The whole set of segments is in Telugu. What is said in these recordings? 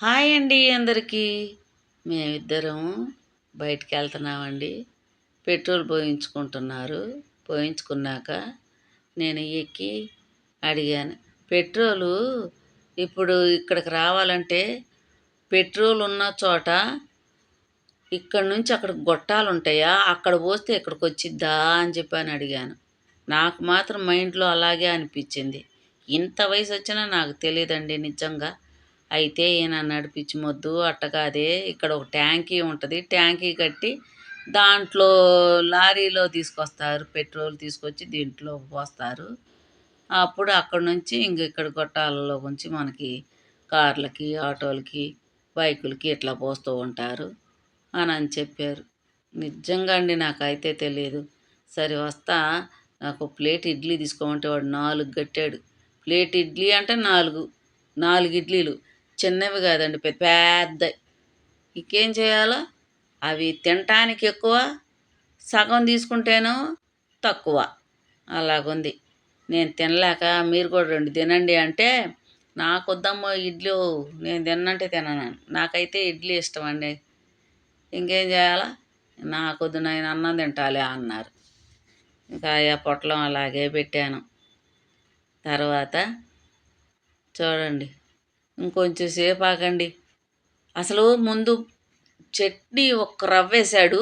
హాయ్ అండి అందరికీ. మేమిద్దరం బయటికి వెళ్తున్నామండి పెట్రోల్ పోయించుకుంటున్నారు. పోయించుకున్నాక నేను ఎక్కి అడిగాను పెట్రోలు ఇప్పుడు ఇక్కడికి రావాలంటే పెట్రోల్ ఉన్న చోట ఇక్కడ నుంచి అక్కడికి గొట్టాలు ఉంటాయా అక్కడ పోస్తే ఇక్కడికి వచ్చిద్దా? అని చెప్పి అని అడిగాను. నాకు మాత్రం మైండ్లో అలాగే అనిపించింది. ఇంత వయసు వచ్చినా నాకు తెలియదండి నిజంగా. అయితే ఈయన నడిపించి మొద్దు అట్టగాదే ఇక్కడ ఒక ట్యాంకీ ఉంటుంది ట్యాంకీ కట్టి దాంట్లో లారీలో తీసుకొస్తారు పెట్రోల్ తీసుకొచ్చి దీంట్లో పోస్తారు. అప్పుడు అక్కడ నుంచి ఇంక ఇక్కడ గొట్టాలలో ఉంచి మనకి కార్లకి ఆటోలకి బైకులకి ఇట్లా పోస్తూ ఉంటారు అని అని చెప్పారు. నిజంగా అండి నాకైతే తెలియదు సరే వస్తా. నాకు ప్లేట్ ఇడ్లీ తీసుకోమంటే వాడు నాలుగు కట్టాడు. ప్లేట్ ఇడ్లీ అంటే నాలుగు నాలుగు ఇడ్లీలు. చిన్నవి కాదండి పెద్ద. ఇంకేం చేయాలో? అవి తినటానికి ఎక్కువ సగం తీసుకుంటేనో తక్కువ. అలాగుంది. నేను తినలేక మీరు కూడా రెండు తినండి అంటే నాకు వద్దమ్మో ఇడ్లీ నేను తిన్నంటే తినను. నాకైతే ఇడ్లీ ఇష్టం అండి ఇంకేం చేయాలా? నాకొద్దు నేను అన్నం తింటాలి అన్నారు. ఇంకా ఆ పొట్లం అలాగే పెట్టాను. తర్వాత చూడండి. ఇంకొంచెం సేపు ఆగండి. అసలు ముందు చట్నీ ఒక్క రవ్వ వేసాడు.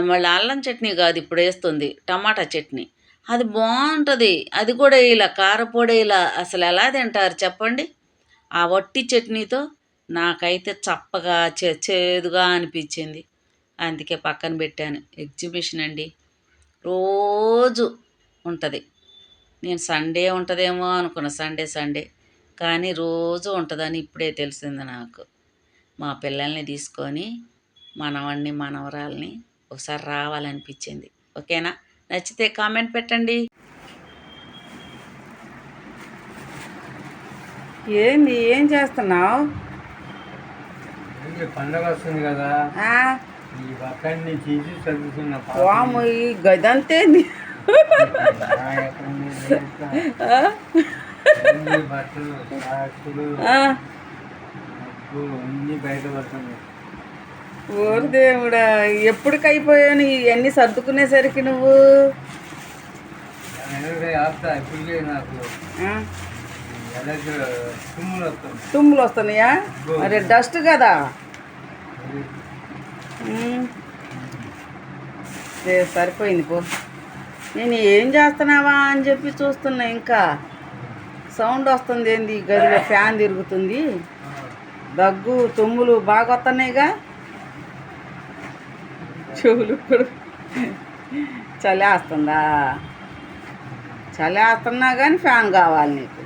మళ్ళీ అల్లం చట్నీ కాదు ఇప్పుడు వేస్తుంది. టమాటా చట్నీ. అది బాగుంటుంది. అది కూడా ఇలా కారపొడి ఇలా అసలు ఎలా తింటారు చెప్పండి? ఆ వట్టి చట్నీతో నాకైతే చప్పగా చేదుగా అనిపించింది. అందుకే పక్కన పెట్టాను. ఎగ్జిబిషన్ అండి. రోజు ఉంటుంది. నేను సండే ఉంటుందేమో అనుకున్నా. Sunday Sunday. కానీ రోజు ఉంటుందని ఇప్పుడే తెలిసింది నాకు. మా పిల్లల్ని తీసుకొని మనవణ్ణి మనవరాల్ని ఒకసారి రావాలనిపించింది. ఓకేనా? నచ్చితే కామెంట్ పెట్టండి. ఏంది? ఏం చేస్తున్నావు? పండగ వస్తుంది కదా. ఈ బట్టన్ని తీసి చదువుతున్న వాము ఈ గదంతేంది? బట్టలు ఓరి దేవుడా ఎప్పటికి అయిపోయాను ఇవన్నీ సర్దుకునేసరికి నువ్వు? నాకు తుమ్ములు వస్తున్నాయా మరి డస్ట్ కదా? సరిపోయింది పో. నేను ఏం చేస్తున్నావా అని చెప్పి చూస్తున్నా ఇంకా. సౌండ్ వస్తుంది ఏంది? గదిలో ఫ్యాన్ తిరుగుతుంది. దగ్గు తుమ్ములు బాగా వస్తున్నాయిగా చెవులు కూడా చలేస్తుందా? చలేస్తున్నా కానీ ఫ్యాన్ కావాలి నీకు.